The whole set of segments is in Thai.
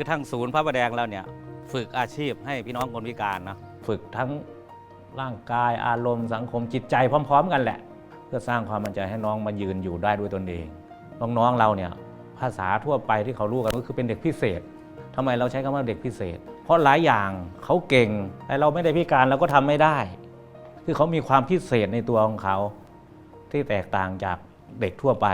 คือทางศูนย์พระประแดงเราเนี่ยฝึกอาชีพให้พี่น้องคนพิการนะฝึกทั้งร่างกายอารมณ์สังคมจิตใจพร้อม ๆ กันแหละ เพื่อสร้างความมั่นใจให้น้องมายืนอยู่ได้ด้วยตนเอง น้องๆเราเนี่ยภาษาทั่วไปที่เขารู้กันก็คือเป็นเด็กพิเศษทำไมเราใช้คำว่าเด็กพิเศษ เพราะหลายอย่างเขาเก่งแต่เราไม่ได้พิการเราก็ทำไม่ได้ คือเขามีความพิเศษในตัวของเขา ที่แตกต่างจากเด็กทั่วไป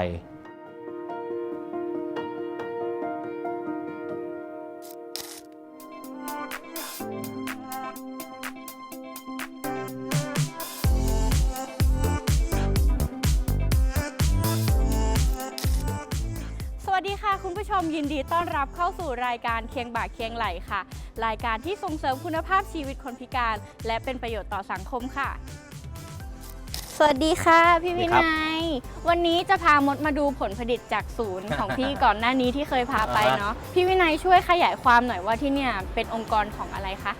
มยินดีต้อนรับเข้าสู่รายการเคียงบ่าเคียงไหลค่ะ รายการที่ส่งเสริมคุณภาพชีวิตคนพิการ และเป็นประโยชน์ต่อสังคมค่ะ สวัสดีค่ะ พี่สวัสดีวิครับนัย วันนี้จะพามดมาดูผลผลิตจากศูนย์ของพี่ก่อนหน้านี้ที่เคยพาไปเนาะพี่วินัยช่วยขยายความหน่อยว่าที่เนี่ยเป็นองค์กรของอะไรคะ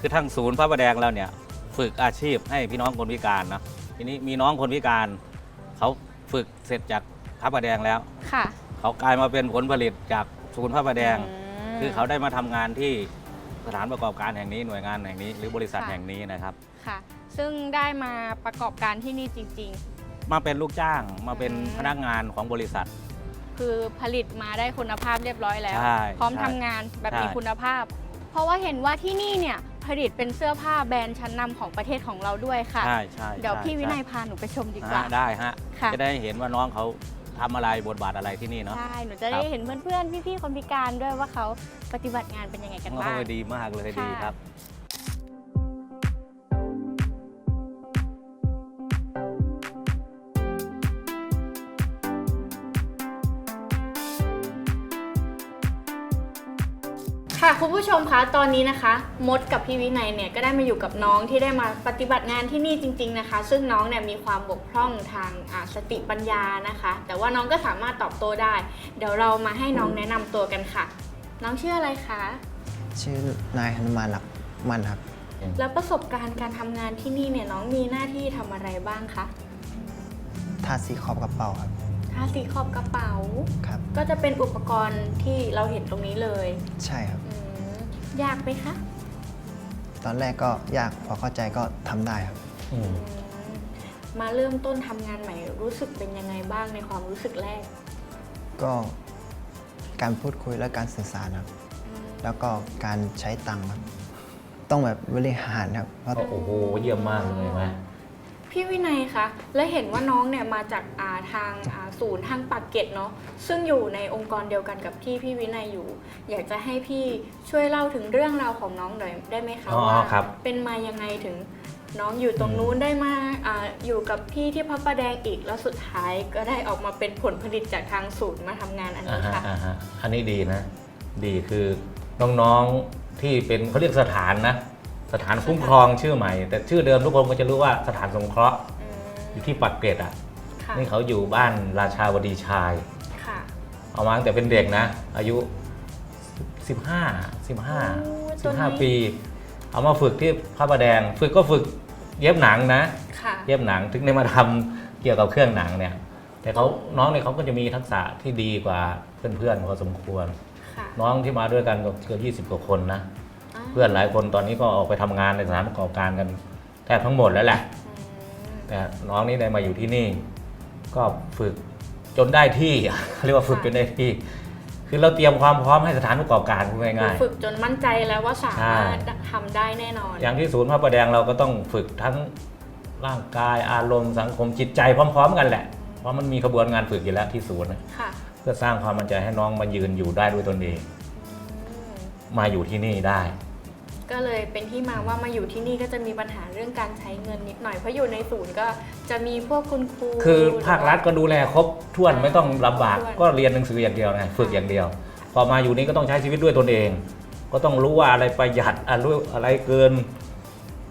คือทางศูนย์พระประแดงเราเนี่ยฝึกอาชีพให้พี่น้องคนพิการเนาะทีนี้มีน้องคนพิการเขาฝึกเสร็จจากพระประแดงแล้วค่ะ เขากลายมาเป็นผลผลิตจากศูนย์พระประแดง ม คือเขาได้มาทำงานที่สถานประกอบการแห่งนี้หน่วยงานแห่งนี้ หรือบริษัทค่ะ แห่งนี้นะครับ ค่ะ ซึ่งได้มาประกอบการที่นี่จริงๆมาเป็นลูกจ้างมาเป็นอืม พนักงานของบริษัทคือผลิตมาได้คุณภาพเรียบร้อยแล้ว ใช่พร้อมใช่ทำงานแบบมีใช่ คุณภาพ เพราะว่าเห็นว่าที่นี่เนี่ยผลิตเป็นเสื้อผ้าแบรนด์ชั้นนำของประเทศของเราด้วยค่ะ ใช่ใช่เดี๋ยวใช่พี่วินัยใช่พาหนูไปชมดีกว่า ฮะได้ฮะค่ะ จะได้เห็นว่าน้องเขา ทำอะไรบทบาทอะไรที่นี่เนาะ ใช่ หนูจะได้เห็นเพื่อนๆ พี่ๆ คนพิการด้วยว่าเขาปฏิบัติงานเป็นยังไงกันโอ้บ้างดีมากเลยค่ะ ดีครับ ค่ะคุณผู้ชมคะตอนนี้นะคะ มดกับพี่วินัยเนี่ยก็ได้มาอยู่กับน้องที่ได้มาปฏิบัติงานที่นี่จริง ๆนะคะ ซึ่งน้องเนี่ยมีความบกพร่องทางอ่าสติปัญญานะคะ แต่ว่าน้องก็สามารถตอบโต้ได้ เดี๋ยวเรามาให้น้องแนะนำตัวกันค่ะ น้องชื่ออะไรคะชื่อนายหนุมานหลักมันครับ แล้วประสบการณ์การทำงานที่นี่เนี่ยน้องมีหน้าที่ทำอะไรบ้างคะทาสีขอบกระเป๋าครับ ทาสีขอบกระเป๋า ครับ ก็จะเป็นอุปกรณ์ที่เราเห็นตรงนี้เลย ใช่ครับ อืม ยากไหมคะ ตอนแรกก็ยากพอเข้าใจก็ทำได้ครับอืมอืมมาเริ่มต้นทำงานใหม่รู้สึกเป็นยังไงบ้างในความรู้สึกแรกก็การพูดคุยและการสื่อสารครับ อืมแล้วก็การใช้ตังค์ครับ ต้องแบบบริหารครับเพราะโอ้โห เยี่ยมมากเลยไหมพี่วินัยคะ และเห็นว่าน้องเนี่ยมาจากอาทางอ่า ศูนย์ทางปากเกร็ดเนาะซึ่งอยู่ในองค์กรเดียวกันกับที่พี่วินัยอยู่ อยากจะให้พี่ช่วยเล่าถึงเรื่องราวของน้องหน่อยได้ไหมคะอ๋อว่าครับ เป็นมายังไงถึงน้องอยู่ตรงนู้นได้มาอาอยู่กับพี่ที่พระประแดงอีกแล้วสุดท้ายก็ได้ออกมาเป็นผลผลิตจากทางศูนย์มาทำงานอันอ่านี้ฮะค่ะ อ่าฮะอันนี้ดีนะ ดีคือน้องๆที่เป็นเขาเรียกสถานนะ สถานคุ้มครองชื่อใหม่ แต่ชื่อเดิมทุกคนก็จะรู้ว่าสถานสงเคราะห์ อืม อยู่ที่ปักเกร็ดอะ ค่ะ นี่เขาอยู่บ้านราชาวดีชาย ค่ะเอามาตั้งแต่เป็นเด็กนะ อายุ 15โอ้ตัวนี้15 15 ปี เอามาฝึกที่พระประแดง ฝึกก็ฝึกเย็บหนังนะ ค่ะ เย็บหนังถึงได้มาทำเกี่ยวกับเครื่องหนังเนี่ย แต่เขาน้องเนี่ยเขาก็จะมีทักษะที่ดีกว่าเพื่อนๆพอสมควร ค่ะน้องที่มาด้วยกันก็เกือบ20 กว่าคนนะาเพื่อนหลายคนตอนนี้ก็ออกไปทำงานในสถานประกอบการกันแทบทั้งหมดแล้วแหละ อืมแต่น้องนี่ได้มาอยู่ที่นี่ ก็ฝึกจนได้ที่ เรียกว่าฝึกจนได้ที่ คือเราเตรียมความพร้อมให้สถานประกอบการพูดง่ายฝึกจนมั่นใจแล้วว่าสามารถใช่ทำได้แน่นอนๆอย่างที่ศูนย์พระประแดงเราก็ต้องฝึกทั้งร่างกายอารมณ์สังคมจิตใจพร้อม ๆ กันแหละ เพราะมันมีกระบวนงานฝึกอยู่แล้วที่ศูนย์นะค่ะเพื่อสร้างความมั่นใจให้น้องมายืนอยู่ได้ด้วยตนเองอืมมาอยู่ที่นี่ได้ ก็เลยเป็นที่มาว่ามาอยู่ที่นี่ก็จะมีปัญหาเรื่องการใช้เงินนิดหน่อยเพราะอยู่ในศูนย์ก็จะมีพวกคุณครู คือภาครัฐก็ดูแลครบถ้วนอ่าไม่ต้องลำบากครบถ้วน ก็เรียนหนังสืออย่างเดียวนะฝึกอย่างเดียว พอมาอยู่นี่ก็ต้องใช้ชีวิตด้วยตนเอง ก็ต้องรู้ว่าอะไรประหยัดอะไรอะไรเกิน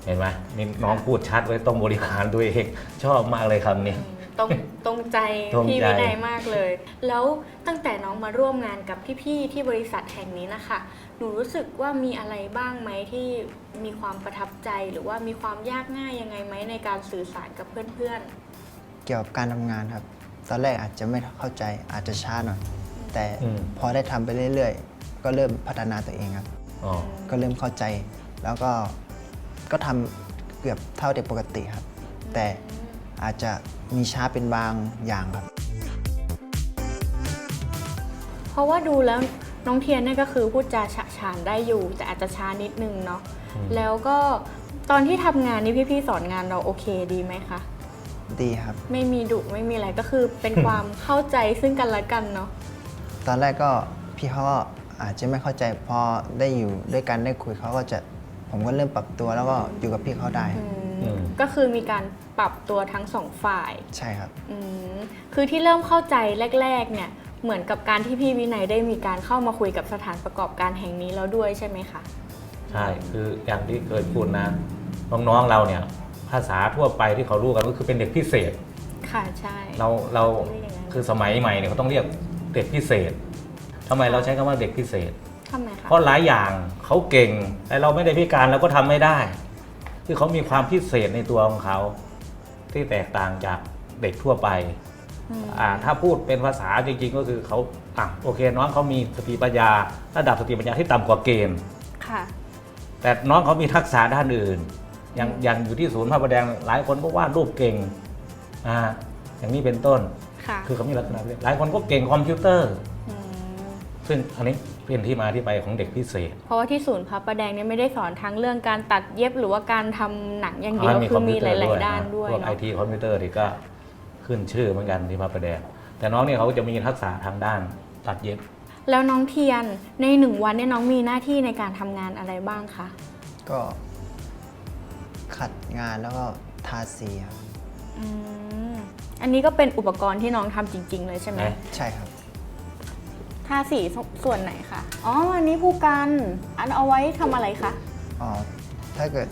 เห็นไหมนี่น้องพูดชัดไว้ต้องบริหารตัวเองชอบมากเลยคำนี้ อืม ตรงตรงใจตรงใจ พี่วินัยมากเลย แล้วตั้งแต่น้องมาร่วมงานกับพี่ๆที่บริษัทแห่งนี้นะคะ หนูรู้สึกว่ามีอะไรบ้างไหมที่มีความประทับใจหรือว่ามีความยากง่ายยังไงไหมในการสื่อสารกับเพื่อนเกี่ยวกับการทำงานครับ ตอนแรกอาจจะไม่เข้าใจอาจจะช้าหน่อย แต่อืม พอได้ทำไปเรื่อยๆ ก็เริ่มพัฒนาตัวเองครับ อ๋อ ก็เริ่มเข้าใจ แล้วก็ก็ทำเกือบเท่าเด็กปกติครับ แต่อาจจะมีช้าเป็นบางอย่างครับ เพราะว่าดูแล้วน้องเทียนเนี่ยก็คือพูดจาฉะฉานได้อยู่ แต่อาจจะช้านิดนึงเนาะอืมแล้วก็ตอนที่ทำงานนี่พี่ๆสอนงานเราโอเคดีไหมคะ ดีครับ ไม่มีดุไม่มีอะไรก็คือเป็นความเข้าใจซึ่งกันและกันเนาะตอนแรกก็พี่เขาก็อาจจะไม่เข้าใจพอได้อยู่ด้วยกันได้คุยเขาก็จะผมก็เริ่มปรับตัวแล้วก็อยู่กับพี่เขาได้ อืม อืม ก็คือมีการปรับตัวทั้งสองฝ่ายใช่ครับ อืมคือที่เริ่มเข้าใจแรก ๆ เนี่ยเหมือนกับการที่พี่วินัยได้มีการเข้ามาคุยกับสถานประกอบการแห่งนี้แล้วด้วยใช่ไหมคะ ใช่ คืออย่างที่เคยพูดนะ น้องๆเราเนี่ยภาษาทั่วไปที่เขารู้กันก็คือเป็นเด็กพิเศษ ค่ะใช่ เราเราเรียกอย่างนั้น คือสมัยใหม่เนี่ยเขาต้องเรียกเด็กพิเศษทำไมเราใช้คำว่าเด็กพิเศษ ทำไมคะเพราะหลายอย่างเขาเก่งแต่เราไม่ได้พิการเราก็ทำไม่ได้ คือเขามีความพิเศษในตัวของเขา ที่แตกต่างจากเด็กทั่วไปอืมอ่าถ้าพูดเป็นภาษาจริง ๆ ก็คือเขาอะโอเค น้องเขามีสติปัญญา ระดับสติปัญญาที่ต่ำกว่าเกณฑ์ค่ะ แต่น้องเขามีทักษะด้านอื่น อย่างอย่างอยู่ที่ศูนย์พระประแดงหลายคนก็วาดรูปเก่งอ่าอย่างนี้เป็นต้น ค่ะ คือเขามีลักษณะหลายคนก็เก่งคอมพิวเตอร์มซึ่งอันนี้ เป็นที่มาที่ไปของเด็กพิเศษ เพราะว่าที่ศูนย์พระประแดงเนี่ยไม่ได้สอนทั้งเรื่องการตัดเย็บหรือว่าการทำหนังอย่างเดียวคือมีหลาย ๆ ด้านด้วยพวกไอเนาะทีคอมพิวเตอร์นี่ก็ขึ้นชื่อเหมือนกันที่พระประแดง แต่น้องเนี่ยเขาจะมีทักษะทางด้านตัดเย็บ แล้วน้องเทียนในหนึ่งวันเนี่ยน้องมีหน้าที่ในการทำงานอะไรบ้างคะก็ ขัดงานแล้วก็ทาสีครับอืมอันนี้ก็เป็นอุปกรณ์ที่น้องทำจริง ๆ เลยใช่ไหม นะ ใช่ครับ ทาสีส่วนไหนคะอ๋ออันนี้ผู้กันอันเอาไว้ทำอะไรคะอ๋อถ้าเกิด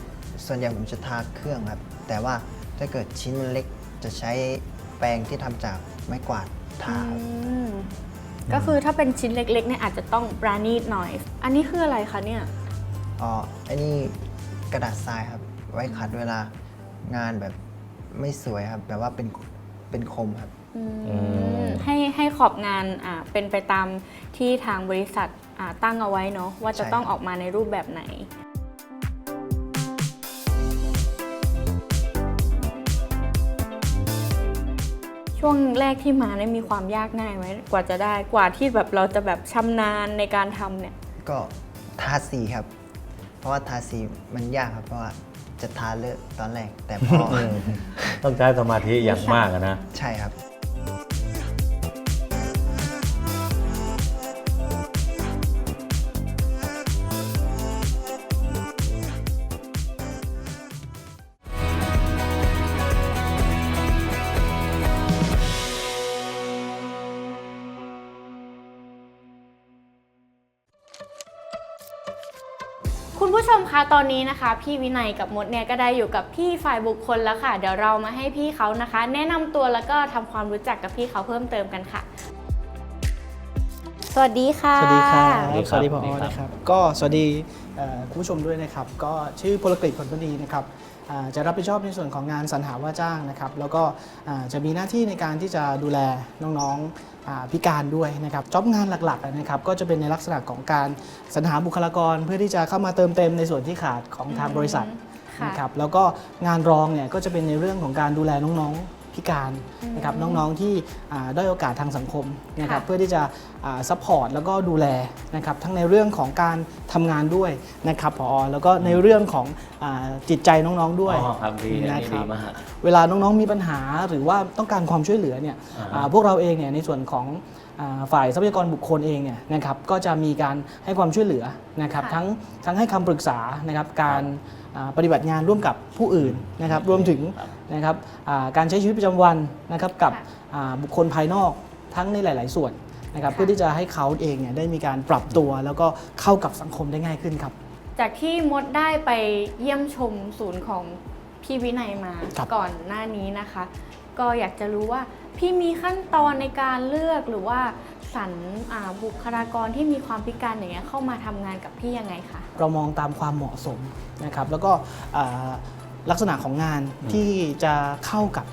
ส่วนใหญ่ผมจะทาเครื่องครับ แต่ว่าถ้าเกิดชิ้นมันเล็กจะใช้แปรงที่ทำจากไม้กวาดทาครับ อืมก็คือถ้าเป็นชิ้นเล็กๆเนี่ยอาจจะต้องปราณีตหน่อย อันนี้คืออะไรคะเนี่ย อ๋อไอ้นี่กระดาษทรายครับ ไว้ขัดเวลางานแบบไม่สวยครับ แบบว่าเป็นเป็นคมครับอืมอืม ให้ให้ขอบงานอ่าเป็นไปตามที่ทางบริษัทอ่าตั้งเอาไว้เนาะว่าจะใช่ต้องออกมาในรูปแบบไหนช่วงแรกที่มาเนี่ยมีความยากง่ายไหมกว่าจะได้กว่าที่แบบเราจะแบบชำนาญในการทำเนี่ย ก็ทาสีครับ เพราะว่าทาสีมันยากครับเพราะว่าจะทาเลอะตอนแรกแต่พอต้องใช้สมาธิอย่างมากอะนะ ใช่ครับ คุณผู้ชมคะตอนนี้นะคะ พี่วินัยกับมดเนี่ยก็ได้อยู่กับพี่ฝ่ายบุคคลแล้วค่ะ เดี๋ยวเรามาให้พี่เขานะคะ แนะนำตัวแล้วก็ทำความรู้จักกับพี่เขาเพิ่มเติมกันค่ะ สวัสดีค่ะ สวัสดีครับ สวัสดีครับสวัสดีพอสวัสดีครับนะครับ ก็สวัสดีเอ่อ คุณผู้ชมด้วยนะครับ ก็ชื่อพลกฤษผลพดีนะครับอ่าจะรับผิดชอบในส่วนของงานสรรหาว่าจ้างนะครับ แล้วก็อ่าจะมีหน้าที่ในการที่จะดูแลน้องๆอ่าพิการด้วยนะครับจ็อบงานหลักๆนะครับก็จะเป็นในลักษณะของการสรรหาบุคลากร เพื่อที่จะเข้ามาเติมเต็มในส่วนที่ขาดของทางบริษัทค่ะนะครับแล้วก็งานรองเนี่ยก็จะเป็นในเรื่องของการดูแลน้องๆ พิการนะครับน้องๆที่อ่าด้อยโอกาสทางสังคมนะครับค่ะเพื่อที่จะซัพพอร์ตแล้วก็ดูแลนะครับทั้งในเรื่องของการทำงานด้วยนะครับพอแล้วก็ในเรื่องของอาจิตใจน้องๆด้วยอ๋อครับดีอันนี้นะครับดีมากเวลาน้องๆมีปัญหาหรือว่าต้องการความช่วยเหลือเนี่ยอ่าฮะอ่าพวกเราเองเนี่ยในส่วนของอ่าฝ่ายทรัพยากรบุคคลเองเนี่ยนะครับก็จะมีการให้ความช่วยเหลือนะครับค่ะทั้งทั้งให้คำปรึกษานะครับการอ่า ปฏิบัติงานร่วมกับผู้อื่นนะครับรวมถึงครับนะครับอ่าการใช้ชีวิตประจำวันนะครับกับค่ะอ่าบุคคลภายนอกทั้งในหลาย ๆ ส่วนนะครับค่ะเพื่อที่จะให้เขาเองเนี่ยได้มีการปรับตัว แล้วก็เข้ากับสังคมได้ง่ายขึ้นครับ จากที่มดได้ไปเยี่ยมชมศูนย์ของพี่วินัยมาครับก่อนหน้านี้นะคะ ก็อยากจะรู้ว่าพี่มีขั้นตอนในการเลือกหรือว่าส รรอ่าบุคลากรที่มีความพิการอย่างเงี้ยเข้ามาทำงานกับพี่ยังไงคะเรามองตามความเหมาะสมนะครับ แล้วก็อ่าลักษณะของงานที่จะเข้ากับ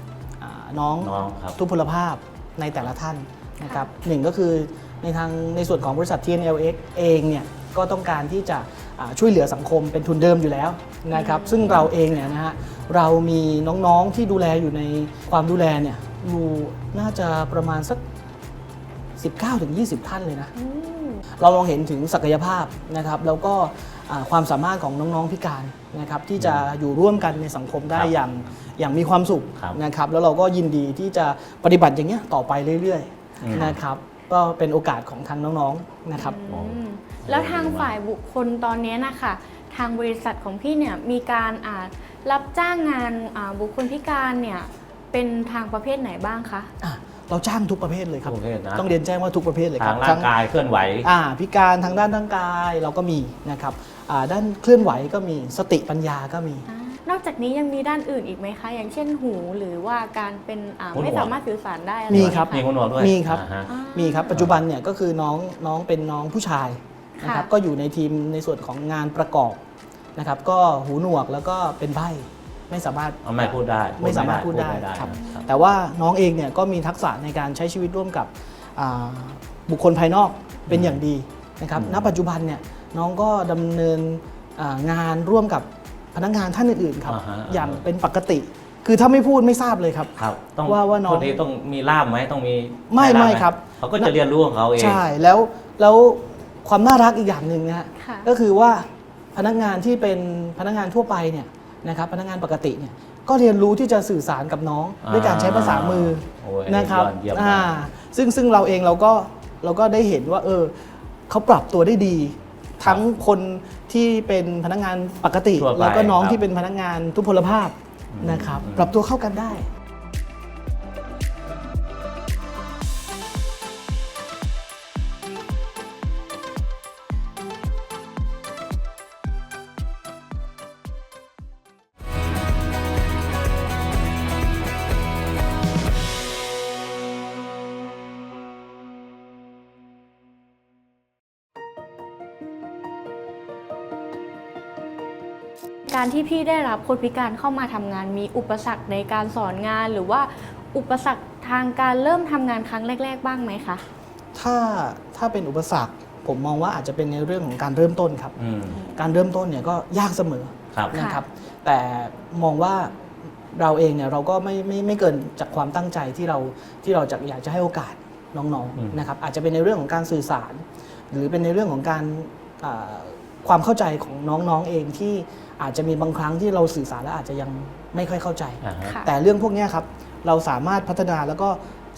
อ่าน้องน้องครับ ทุพพลภาพในแต่ละท่านนะครับหนึ่งก็คือในทางในส่วนของบริษัท TNLX เองเนี่ยก็ต้องการที่จะอ่าช่วยเหลือสังคมเป็นทุนเดิมอยู่แล้วนะครับซึ่งเราเองเนี่ยนะฮะเรามีน้องๆที่ดูแลอยู่ในความดูแลเนี่ยอยู่น่าจะประมาณสัก 19-20 ท่านเลยนะ เรามองเห็นถึงศักยภาพนะครับ แล้วก็อ่าความสามารถของน้อง ๆ พิการนะครับที่จะอยู่ร่วมกันในสังคมได้ครับอย่างอย่างมีความสุขครับนะครับ แล้วเราก็ยินดีที่จะปฏิบัติอย่างเงี้ยต่อไปเรื่อยอืมๆนะครับก็เป็นโอกาสของทางน้องๆนะครับอืมแล้วทางฝ่ายบุคคลตอนนี้นะคะทางบริษัทของพี่เนี่ยมีการอ่ารับจ้างงานอ่าบุคคลพิการเนี่ยเป็นทางประเภทไหนบ้างคะอะ เราจ้างทุกประเภทเลยครับ ทุกประเภทนะ ต้องเรียนแจ้งว่าทุกประเภทเลยคทารับงร่างกายเคลื่อนไหว อ่าพิการทางด้านร่างกายเราก็มีนะครับอ่าด้านเคลื่อนไหวก็มีสติปัญญาก็มีนอกจากนี้ยังมีด้านอื่นอีกไหมคะ อย่างเช่นหูหรือว่าการเป็นอ่าหูหนวก ไม่สามารถสื่อสารได้อะไรมีไหครับ มีคนหนวดด้วยมีครับ อ่าฮะอ่ามีครับปัจจุบันเนี่ยก็คือน้องน้องเป็นน้องผู้ชายนะครับค่ะ ก็อยู่ในทีมในส่วนของงานประกอบนะครับก็หูหนวกแล้วก็เป็นใบ้ ไม่สามารถเอาไม่พูดได้ไม่สามารถพูดได้ม่ครับครับแต่ว่าน้องเองเนี่ยก็มีทักษะในการใช้ชีวิตร่วมกับอ่าบุคคลภายนอกเป็นอย่างดีนะครับอืมณปัจจุบันเนี่ยน้องก็ดำเนินอ่างานร่วมกับพนักงานท่านอื่นๆครับอ่าฮะอย่างเป็นปกติคือถ้าไม่พูดไม่ทราบเลยครับครับต้องว่าว่าน้องโทษทีต้องมีล่ามไหมต้องมีไม่ด้ล่าไม่หครับเขาก็จะเรียนรู้ของเขาเองใช่แล้วแล้วความน่ารักอีกอย่างหนึ่งนะฮะค่ะก็คือว่าพนักงานที่เป็นพนักงานทั่วไปเนี่ย นะครับพนักงานปกติเนี่ยก็เรียนรู้ที่จะสื่อสารกับน้องอ่าด้วยการใช้ภาษามือโอ้ยอันนี้นะครับยอดเยี่ยมมาก อ่าซึ่งซึ่งเราเองเราก็เราก็ได้เห็นว่า เออเขาปรับตัวได้ดี ทั้งคนที่เป็นพนักงานปกติ ทั่วไปแล้วก็น้องครับ ที่เป็นพนักงานทุพพลภาพนะครับอืมปรับตัวเข้ากันได้ การที่พี่ได้รับคนพิการเข้ามาทำงาน มีอุปสรรคในการสอนงาน หรือว่าอุปสรรคทางการเริ่มทำงานครั้งแรก ๆ บ้างไหมคะ ถ้าถ้าเป็นอุปสรรค ผมมองว่าอาจจะเป็นในเรื่องของการเริ่มต้นครับ อืม การเริ่มต้นเนี่ยก็ยากเสมอครับค่ะนะครับ แต่มองว่าเราเองเนี่ยเราก็ไม่ไม่ไม่เกินจากความตั้งใจที่เราที่เราจะอยากจะให้โอกาสน้องอืม ๆนะครับอาจจะเป็นในเรื่องของการสื่อสาร หรือเป็นในเรื่องของการอ่าความเข้าใจของน้องๆเองที่ อาจจะมีบางครั้งที่เราสื่อสารแล้วอาจจะยังไม่ค่อยเข้าใจ อ่าฮะ ค่ะ แต่เรื่องพวกเนี้ยครับเราสามารถพัฒนาแล้วก็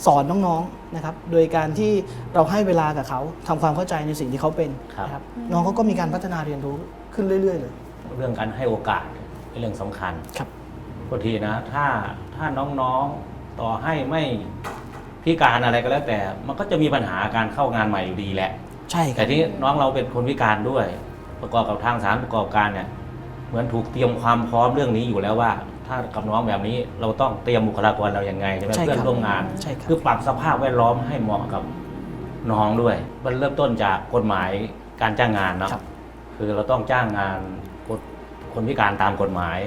สอนน้องๆนะครับ โดยการที่เราให้เวลากับเขาทำความเข้าใจในสิ่งที่เขาเป็นครับ นะครับน้องเขาก็มีการพัฒนาเรียนรู้ขึ้นเรื่อย ๆ เลยเรื่องการให้โอกาสเป็นเรื่องสำคัญครับ บางทีนะ ถ้าถ้าน้องๆต่อให้ไม่พิการอะไรก็แล้วแต่ มันก็จะมีปัญหาการเข้างานใหม่อยู่ดีแหละ ใช่คแต่รับที่น้องเราเป็นคนพิการด้วย ประกอบกับทางสารประกอบการเนี่ย เหมือนถูกเตรียมความพร้อมเรื่องนี้อยู่แล้วว่า ถ้ากับน้องแบบนี้เราต้องเตรียมบุคลากรเราอย่างไงใช่ไหมใช่ครับเพื่อนร่วมงาน ใช่ครับ คือปรับสภาพแวดล้อมให้เหมาะกับน้องด้วย มันเริ่มต้นจากกฎหมายการจ้างงานเนาะครับ คือเราต้องจ้างงานกฎคนพิการตามกฎหมาย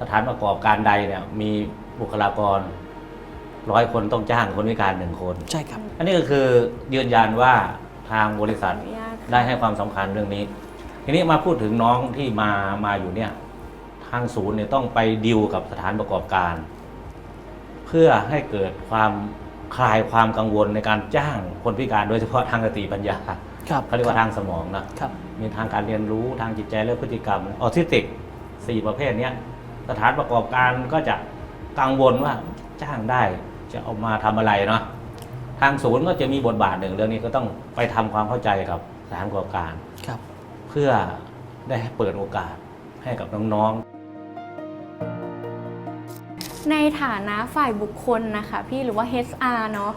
สถานประกอบการใดเนี่ยมีบุคลากรร้อยคนต้องจ้างคนพิการหนึ่งคน ใช่ครับ อันนี้ก็คือยืนยันว่าทางบริษัทขออนุญาตค่ะได้ให้ความสำคัญเรื่องนี้ ทีนี้มาพูดถึงน้องที่มามาอยู่เนี่ยทางศูนย์เนี่ยต้องไปดิวกับสถานประกอบการ เพื่อให้เกิดความคลายความกังวลในการจ้างคนพิการโดยเฉพาะทางสติปัญญาครับเขาเรียกว่าทางสมองนะครับมีทางการเรียนรู้ทางจิตใจและพฤติกรรมออทิสติกสี่ประเภทเนี้ยสถานประกอบการก็จะกังวลว่าจ้างได้จะเอามาทำอะไรเนาะทางศูนย์ก็จะมีบทบาทหนึ่งเรื่องนี้ก็ต้องไปทำความเข้าใจกับสถานประกอบการครับ เพื่อได้เปิดโอกาสให้กับน้องในฐานะฝ่ายบุคคลนะคะพี่หรือว่า HR เนาะ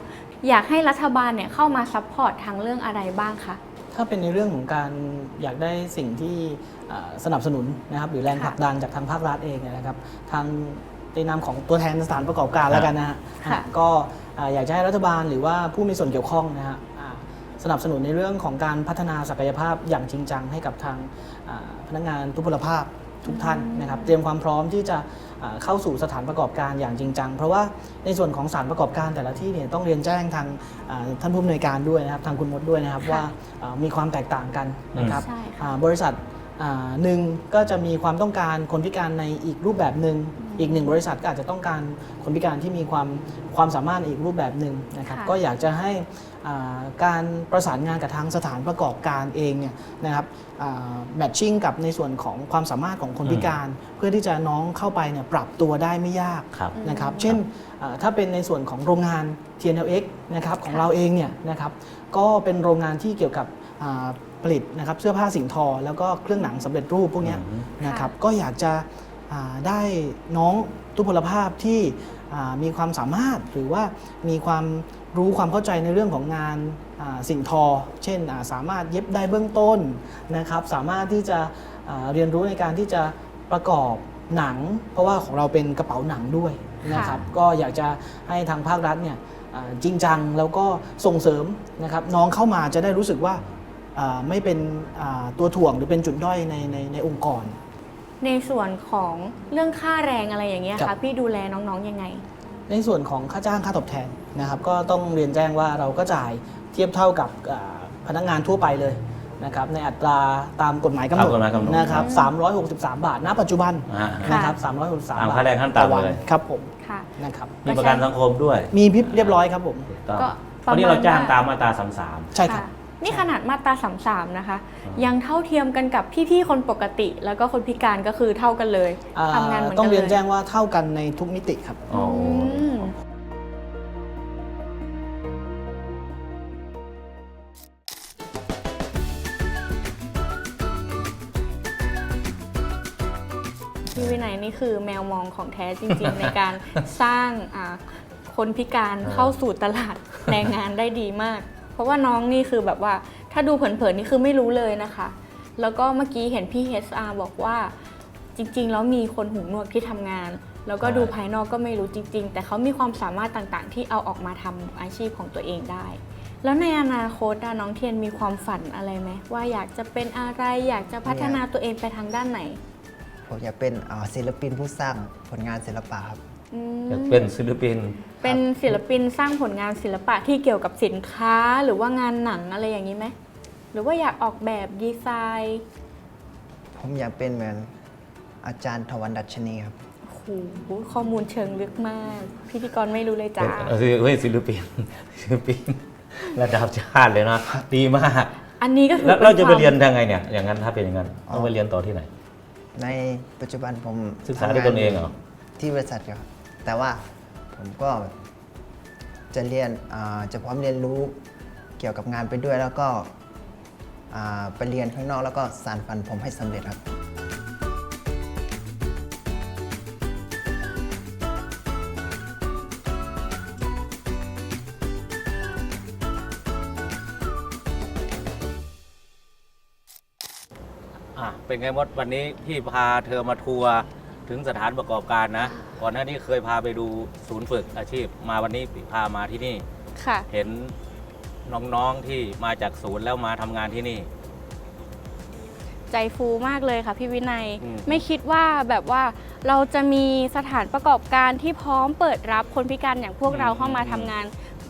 อยากให้รัฐบาลเนี่ยเข้ามาซัพพอร์ตทางเรื่องอะไรบ้างคะถ้าเป็นในเรื่องของการอยากได้สิ่งที่อ่าสนับสนุนนะครับหรือแรงค่ะผลักดันจากทางภาครัฐเองเนี่ยนะครับทางในนามของตัวแทนสถานประกอบการแล้วกันนะฮะค่ะก็อ่าอยากจะให้รัฐบาลหรือว่าผู้มีส่วนเกี่ยวข้องนะฮะอ่า สนับสนุนในเรื่องของการพัฒนาศักยภาพอย่างจริงจังให้กับทางอ่าพนักงานทุพพลภาพทุกท่านนะครับเตรียมความพร้อมที่จะอ่าเข้าสู่สถานประกอบการอย่างจริงจัง เพราะว่าในส่วนของสถานประกอบการแต่ละที่เนี่ยต้องเรียนแจ้งทางอ่าท่านผู้อำนวยการด้วยนะครับทางคุณมดด้วยนะครับค่ะว่าอ่ามีความแตกต่างกันนะครับใช่ค่ะอ่าบริษัทอ่าหนึ่งก็จะมีความต้องการคนพิการในอีกรูปแบบหนึ่งอีกหนึ่งบริษัทก็อาจจะต้องการคนพิการที่มีความความสามารถในอีกรูปแบบหนึ่งนะครับค่ะก็อยากจะให้อ่า การประสานงานกับทางสถานประกอบการเองเนี่ยนะครับแมทชิ่งกับในส่วนของความสามารถของคนพิการ เพื่อที่จะน้องเข้าไปเนี่ยปรับตัวได้ไม่ยากครับนะครับ เช่นอ่าถ้าเป็นในส่วนของโรงงาน TNLX นะครับของเราเองเนี่ยนะครับก็เป็นโรงงานที่เกี่ยวกับอ่าผลิตนะครับเสื้อผ้าสิ่งทอ แล้วก็เครื่องหนังสำเร็จรูปพวกเนี้ยอืมนะครับก็อยากจะอ่าได้น้องทุพพลภาพที่อ่ามีความสามารถหรือว่ามีความ รู้ความเข้าใจในเรื่องของงานอ่าสิ่งทอ เช่นอ่าสามารถเย็บได้เบื้องต้นนะครับ สามารถที่จะอ่าเรียนรู้ในการที่จะประกอบหนัง เพราะว่าของเราเป็นกระเป๋าหนังด้วยนะครับ ก็อยากจะให้ทางภาครัฐเนี่ยอ่าจริงจังแล้วก็ส่งเสริมนะครับน้องเข้ามาจะได้รู้สึกว่าอ่าไม่เป็นอ่าตัวถ่วงหรือเป็นจุดด้อยในในในองค์กร ในส่วนของเรื่องค่าแรงอะไรอย่างเงี้ยครัค่ะบพี่ดูแลน้องๆยังไง ในส่วนของค่าจ้างค่าตอบแทนนะครับก็ต้องเรียนแจ้งว่าเราก็จ่ายเทียบเท่ากับอ่าพนักงานทั่วไปเลยนะครับในอัตราตามกฎหมายกำหนดตามกฎหมายกำหนดนะครับ363 บาทณปัจจุบันอ่านะครับ363ตามบาทค่าแรงขั้นต่ำอวัเลยครับผมค่ะนะครับมีประกันสังคมด้วย มีพิบเรียบร้อยครับผมถูกต้องก็ตอนนี้ประมาณเราจ้างว่าตามมาตราสามสามใช่ครับค่ะนี่ขนาดมาตราสามสามนะคะอ่ายัยังเท่าเทียมกันกับพี่ๆคนปกติ แล้วก็คนพิการก็คือเท่ากันเลยอ่าทำงานเหมือนต้กัองนเรียนเลแจ้ยงว่าเท่ากันในทุกมิติครับ นี่คือแมวมองของแท้จริงๆ ในการสร้างคนพิการเข้าสู่ตลาดแรงงานได้ดีมาก เพราะว่าน้องนี่คือแบบว่าถ้าดูเผินๆนี่คือไม่รู้เลยนะคะ แล้วก็เมื่อกี้เห็นพี่ HR บอกว่าจริงๆ แล้วมีคนหูหนวกที่ทำงาน แล้วก็ดูภายนอกก็ไม่รู้จริง ๆ แต่เขามีความสามารถต่างๆ ที่เอาออกมาทำอาชีพของตัวเองได้ แล้วในอนาคตน้องเทียนมีความฝันอะไรไหมว่าอยากจะเป็นอะไรอยากจะพัฒนาตัวเองไปทางด้านไหน ผมอยากเป็นอ่าศิลปินผู้สร้างผลงานศิลปะครับ อืมอยากเป็นศิลปิน เป็นศิลปินสร้างผลงานศิลปะที่เกี่ยวกับสินค้าหรือว่างานหนังอะไรอย่างนี้ไหมหรือว่าอยากออกแบบดีไซน์ผมอยากเป็นเหมือนอาจารย์ทวันดัชนีครับ โอ้โหข้อมูลเชิงลึกมาก พิธีกรไม่รู้เลยจ้า เออเฮ้ยศิลปินศิลปิน ระดับชาติเลยนะดีมาก อันนี้ก็คือแล้วเราจะไปควม เรียนยังไงเนี่ย อย่างนั้นถ้าเป็นอย่างนั้นอ๋อต้องไปเรียนต่อที่ไหน ในปัจจุบันผมศึกษาด้วยตนเองเหรอ ที่บริษัทครับแต่ว่าผมก็จะเรียนอ่าจะพร้อมเรียนรู้เกี่ยวกับงานไปด้วยแล้วก็อ่าไปเรียนข้างนอกแล้วก็สานฝันผมให้สำเร็จครับ เป็นไงมดวันนี้พี่พาเธอมาทัวร์ถึงสถานประกอบการนะ ก่อนหน้านี้เคยพาไปดูศูนย์ฝึกอาชีพ มาวันนี้พามาที่นี่ ค่ะ เห็นน้องๆที่มาจากศูนย์แล้วมาทำงานที่นี่ ใจฟูมากเลยค่ะพี่วินัย อืม ไม่คิดว่าแบบว่าเราจะมีสถานประกอบการที่พร้อมเปิดรับคนพิการอย่างพวกเราเข้ามาทำงาน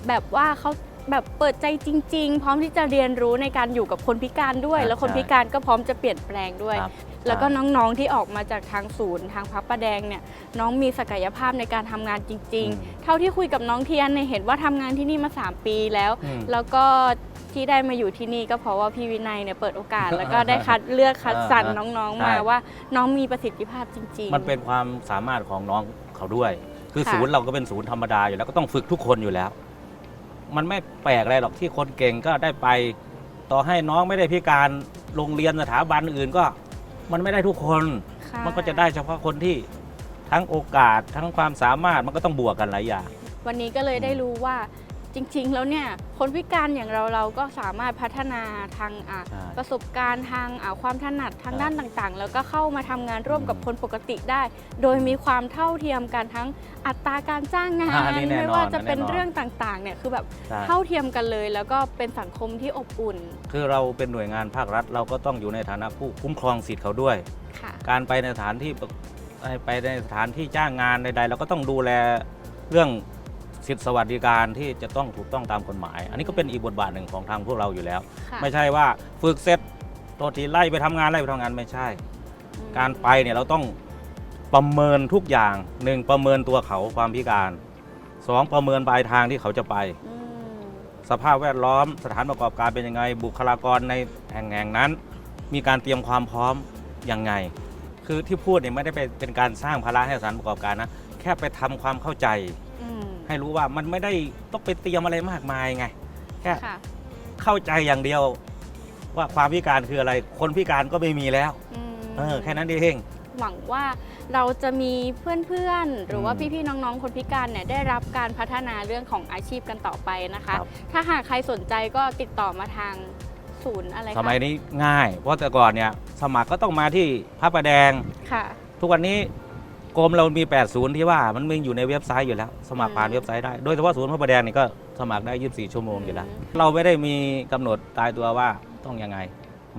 แบบว่าเขา แบบเปิดใจจริง ๆ พร้อมที่จะเรียนรู้ในการอยู่กับคนพิการด้วยครับแล้วคนใช่พิการก็พร้อมจะเปลี่ยนแปลงด้วยครับแล้วก็น้องๆที่ออกมาจากทางศูนย์ทางพับประแดงเนี่ยน้องมีศักยภาพในการทำงานจริงอืมๆเท่าที่คุยกับน้องเทียนเนี่ยเห็นว่าทำงานที่นี่มา 3 ปีแล้วอืมแล้วก็ที่ได้มาอยู่ที่นี่ก็เพราะว่าพี่วินัยเนี่ยเปิดโอกาส แล้วก็ได้คัดเลือกคัดสรรอ่าฮะน้องๆใช่มาว่าน้องมีประสิทธิภาพจริงมันเป็นความสามารถของน้องเขาด้วย คือค่ะศูนย์เราก็เป็นศูนย์ธรรมดาอยู่แล้วก็ต้องฝึกทุกคนอยู่แล้ว มันไม่แปลกอะไรหรอกที่คนเก่งก็ได้ไป ต่อให้น้องไม่ได้พิการโรงเรียนสถาบันอื่นก็ มันไม่ได้ทุกคน ค่ะมันก็จะได้เฉพาะคนที่ทั้งโอกาสทั้งความสามารถมันก็ต้องบวกกันหลายอย่าง วันนี้ก็เลยได้รู้ว่า จริงๆ แล้วเนี่ยคนพิการอย่างเราเราก็สามารถพัฒนาทางอะใช่ประสบการณ์ทางอะความถนัดทางใช่ด้านต่างๆ แล้วก็เข้ามาทำงานร่วมกับอืมคนปกติได้ โดยมีความเท่าเทียมกันทั้งอัตราการจ้างงาอ่านนี่แน่นอนไม่ว่าจะแน่นอนเป็นเรื่องต่างๆเนี่ยคือแบบใช่เท่าเทียมกันเลย แล้วก็เป็นสังคมที่อบอุ่น คือเราเป็นหน่วยงานภาครัฐ เราก็ต้องอยู่ในฐานะผู้คุ้มครองสิทธิ์เขาด้วยค่ะการไปในสถานที่ประไปในสถานที่จ้างงานใดๆเราก็ต้องดูแลเรื่อง สิทธิสวัสดิการที่จะต้องถูกต้องตามกฎหมาย อันนี้ก็เป็นอีกบทบาทหนึ่งของทางพวกเราอยู่แล้ว ค่ะไม่ใช่ว่าฝึกเสร็จโทษทีไล่ไปทำงานไล่ไปทำงานไม่ใช่ อืมการไปเนี่ยเราต้องประเมินทุกอย่างหนึ่งประเมินตัวเขาความพิการสองประเมินปลายทางที่เขาจะไป อืมสภาพแวดล้อมสถานประกอบการเป็นยังไง บุคลากรในแห่งแห่งนั้น มีการเตรียมความพร้อมยังไง คือที่พูดเนี่ยไม่ได้ไปเป็นการสร้างภาระให้สถานประกอบการนะ แค่ไปทำความเข้าใจอืม ให้รู้ว่ามันไม่ได้ต้องไปเตรียมอะไรมากมายไงแค่ค่ะเข้าใจอย่างเดียว ว่าความพิการคืออะไร คนพิการก็ไม่มีแล้ว อืมเออ แค่นั้นเอง หวังว่าเราจะมีเพื่อนๆ หรือว่าอืมพี่ๆ น้องๆ คนพิการเนี่ยได้รับการพัฒนาเรื่องของอาชีพกันต่อไปนะคะ ครับ ถ้าหากใครสนใจก็ติดต่อมาทางศูนย์อะไรคะสมัยนี้ง่าย เพราะแต่ก่อนเนี่ย สมัครก็ต้องมาที่พระประแดง ค่ะ ทุกวันนี้ กรมเรามี8ศูนย์ที่ว่ามันมีอยู่ในเว็บไซต์อยู่แล้ว สมัครผ่านอืมเว็บไซต์ได้ โดยเฉพาะศูนย์พระประแดงนี่ก็สมัครได้ 24 ชั่วโมงอยู่แล้วอืมเราไม่ได้มีกำหนดตายตัวว่าต้องยังไง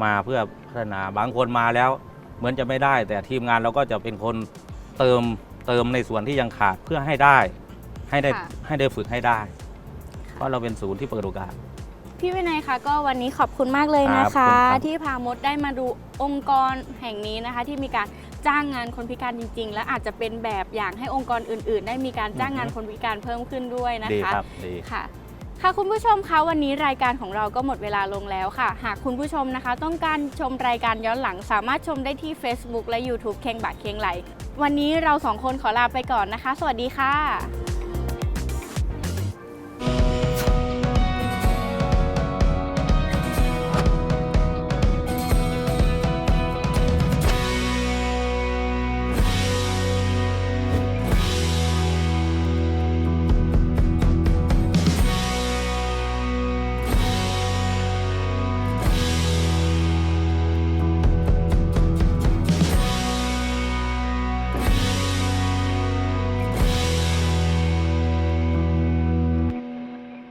มาเพื่อพัฒนาบางคนมาแล้ว เหมือนจะไม่ได้ แต่ทีมงานเราก็จะเป็นคนเติมเติมในส่วนที่ยังขาดเพื่อให้ได้ให้ได้ค่ะ ให้ได้ฝึกให้ได้ เพราะเราเป็นศูนย์ที่เปิดโอกาส พี่วินัยคะก็วันนี้ขอบคุณมากเลยนะครัคะ บขอบคุณครับ ที่พามดได้มาดูองค์กรแห่งนี้นะคะ ที่มีการ จ้างงานคนพิการจริง ๆ และอาจจะเป็นแบบอย่างให้องค์กรอื่น ๆ ได้มีการจ้างงานคนพิการเพิ่มขึ้นด้วยนะดีคะครับดี ค่ะ ค่ะคุณผู้ชมคะวันนี้รายการของเราก็หมดเวลาลงแล้วค่ะ หากคุณผู้ชมนะคะ ต้องการชมรายการย้อนหลังสามารถชมได้ที่ Facebook และ YouTube เคงบะเคงไหล วันนี้เราสองคนขอลาไปก่อนนะคะ สวัสดีค่ะ